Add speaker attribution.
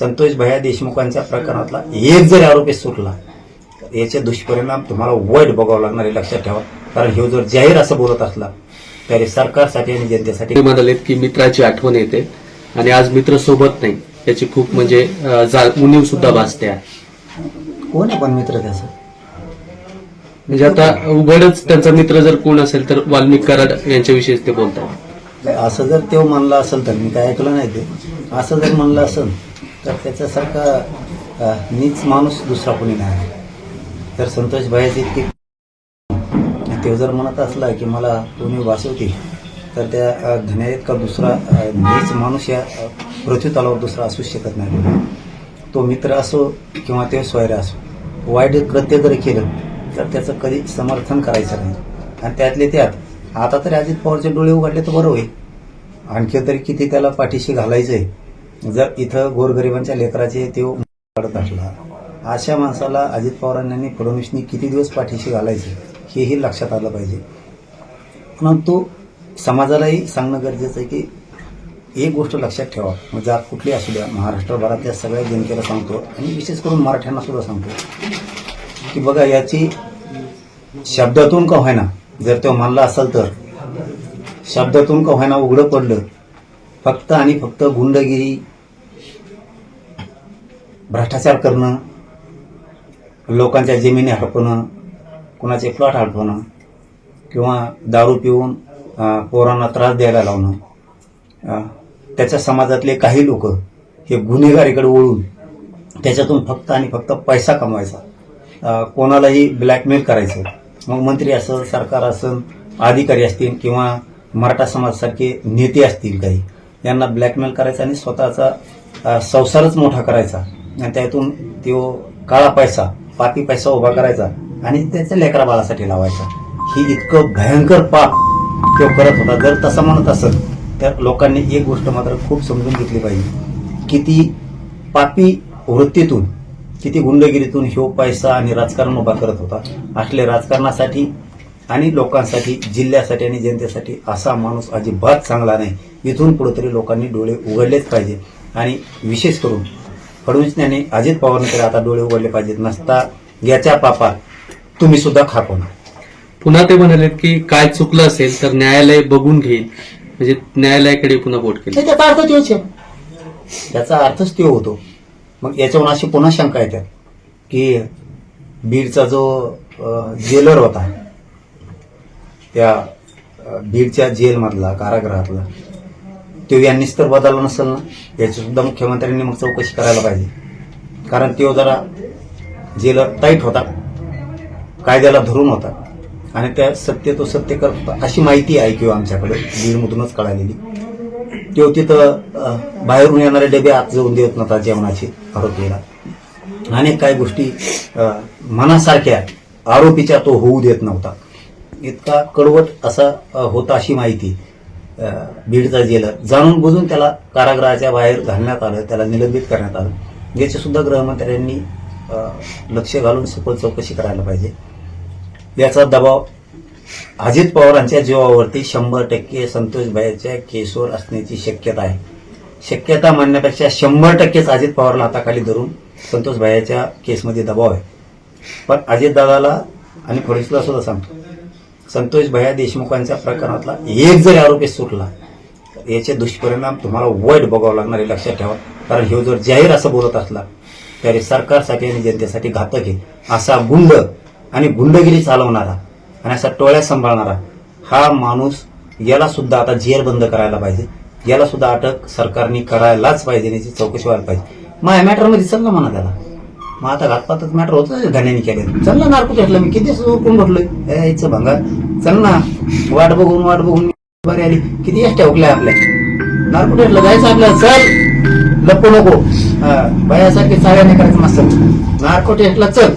Speaker 1: संतोष भैया देशमुखांच्या प्रकरणातला एक जरी आरोपी सुटला तर याचे दुष्परिणाम तुम्हाला वाईट बघावं लागणार हे लक्षात ठेवा. कारण हे जर जाहीर असं बोलत असला तरी सरकारसाठी आणि जनतेसाठी
Speaker 2: ते म्हणालेत की मित्राची आठवण येते आणि आज मित्र सोबत नाही. याची खूप म्हणजे उणीव सुद्धा भासते.
Speaker 1: कोण आहे पण मित्र त्याचा?
Speaker 2: म्हणजे आता उघडच त्यांचा मित्र जर कोण असेल तर वाल्मिक कराड यांच्याविषयी ते बोलतात.
Speaker 1: असं जर तो म्हणला असेल तर मी काय ऐकलं नाही ते. असं जर म्हणलं असेल तर त्याच्यासारखा नीच माणूस दुसरा कोणी नाही. तर संतोष भाईची इतकी तो जर म्हणत असला की मला कोणी वाचवतील तर त्या अं, का दुसरा नीच माणूस या पृथ्वी तलावर दुसरा असू शकत नाही. तो मित्र असो किंवा ते स्वैर असो वाईट कृत्य जर केलं तर त्याचं कधी समर्थन करायचं नाही. आणि त्यातले त्यात आता तरी अजित पवारचे डोळे उघडले तर बरं होईल. आणखी तरी किती त्याला पाठीशी घालायचं आहे जर इथं गोरगरिबांच्या लेकराचे ते काढत असला अशा माणसाला अजित पवारांनी फडणवीसनी किती दिवस पाठीशी घालायचे हेही लक्षात आलं पाहिजे. परंतु समाजालाही सांगणं गरजेचं आहे की एक गोष्ट लक्षात ठेवा. मग जात कुठली असू द्या महाराष्ट्रभरातल्या सगळ्या जनतेला सांगतो आणि विशेष करून मराठ्यांना सुद्धा सांगतो. की बघा याची शब्दातून का होईना जर तो मानला असेल तर शब्दातून का होईना उघडं पडलं फक्त आणि फक्त गुंडगिरी भ्रष्टाचार करणं लोकांच्या जमिनी हडपणं कुणाचे प्लॉट हडपणं किंवा दारू पिऊन पोरांना त्रास द्यायला लावणं त्याच्या समाजातले काही लोक हे गुन्हेगारीकडे वळून त्याच्यातून फक्त आणि फक्त पैसा कमवायचा. कोणालाही ब्लॅकमेल करायचं. मग मंत्री असं सरकार असं अधिकारी असतील किंवा मराठा समाजासारखे नेते असतील काही यांना ब्लॅकमेल करायचा आणि स्वतःचा संसारच मोठा करायचा. आणि त्यातून तो काळा पैसा पापी पैसा उभा करायचा आणि त्याच्या लेकरा बाळासाठी लावायचा. ही इतकं भयंकर पाप तो करत होता. जर तसं म्हणत असेल तर लोकांनी एक गोष्ट मात्र खूप समजून घेतली पाहिजे. किती पापी वृत्तीतून किती गुंडगिरीतून ह्यो पैसा आणि राजकारण उभा करत होता. असले राजकारणासाठी आणि लोकांसाठी जिल्ह्यासाठी आणि जनतेसाठी असा माणूस अजिबात चांगला नाही. इथून पुढे तरी लोकांनी डोळे उघडलेच पाहिजे. आणि विशेष करून फडणवीस यांनी अजित पवारांनी तरी आता डोळे उघडले पाहिजेत. नसता याच्या पापात तुम्ही सुद्धा खाको
Speaker 2: पुन्हा ते म्हणालेत की काय चुकलं असेल तर न्यायालय बघून घेईल. म्हणजे न्यायालयाकडे पुन्हा बोट केली.
Speaker 1: त्याचा अर्थ तोच आहे. याचा अर्थच तो होतो. मग याच्यावरून अशी पुन्हा शंका येतात की बीडचा जो जेलर होता त्या बीडच्या जेलमधला कारागृहातला तो यांनीच तर बदलला नसेल ना? याची सुद्धा मुख्यमंत्र्यांनी मग चौकशी करायला पाहिजे. कारण तो जरा जेल टाईट होता. कायद्याला धरून होता. आणि त्या सत्य तो सत्य करत होता अशी माहिती आहे किंवा आमच्याकडे बीडमधूनच कळालेली. तो तिथं बाहेरून येणारे डबे आत जाऊन देत नव्हता जेवणाचे आरोपीला अनेक काही गोष्टी मनासारख्या आरोपीच्या तो होऊ देत नव्हता. इतका कडवट असा होता अशी माहिती बीडचा जेलर. जाणून बुजून त्याला कारागृहाच्या बाहेर घालण्यात आलं त्याला निलंबित करण्यात आलं. याची सुद्धा गृहमंत्र्यांनी लक्ष घालून सखोल चौकशी करायला पाहिजे. याचा दबाव अजित पवारांच्या जीवावरती शंभर टक्के संतोषबाईच्या केसवर असण्याची शक्यता आहे. शक्यता मानण्यापेक्षा शंभर टक्केच अजित पवारला हाताखाली धरून संतोषबाईच्या केसमध्ये दबाव आहे. पण अजित दादाला आणि फडणवीसला सुद्धा सांगतो संतोष भैया देशमुखांच्या प्रकरणातला एक जरी आरोपी सुटला तर याचे दुष्परिणाम तुम्हाला वाईट बघावं लागणार हे लक्षात ठेवा. कारण हे जर जाहीर असं बोलत असला तरी सरकारसाठी आणि जनतेसाठी घातक आहे. असा गुंड आणि गुंडगिरी चालवणारा आणि असा टोळ्या सांभाळणारा हा माणूस याला सुद्धा आता जेर बंद करायला पाहिजे. याला सुद्धा अटक सरकारने करायलाच पाहिजे याची चौकशी व्हायला पाहिजे. मग या मॅटरमध्ये चल ना म्हणा त्याला मग आता घातपातच मॅटर होत धन्याने केले चल ना नारको घेतलं मी किती कोण भरलोय यायचं भंगा चल ना वाट बघून वाट बघून बरी आली. किती एस ठेवल्या आपल्या. नारको घेतलं जायचं आपल्याला. चल लपू नको. बयासारखे बायासारखे चाव्या नाही करायचं मस्त. नारको टेस्टला चल.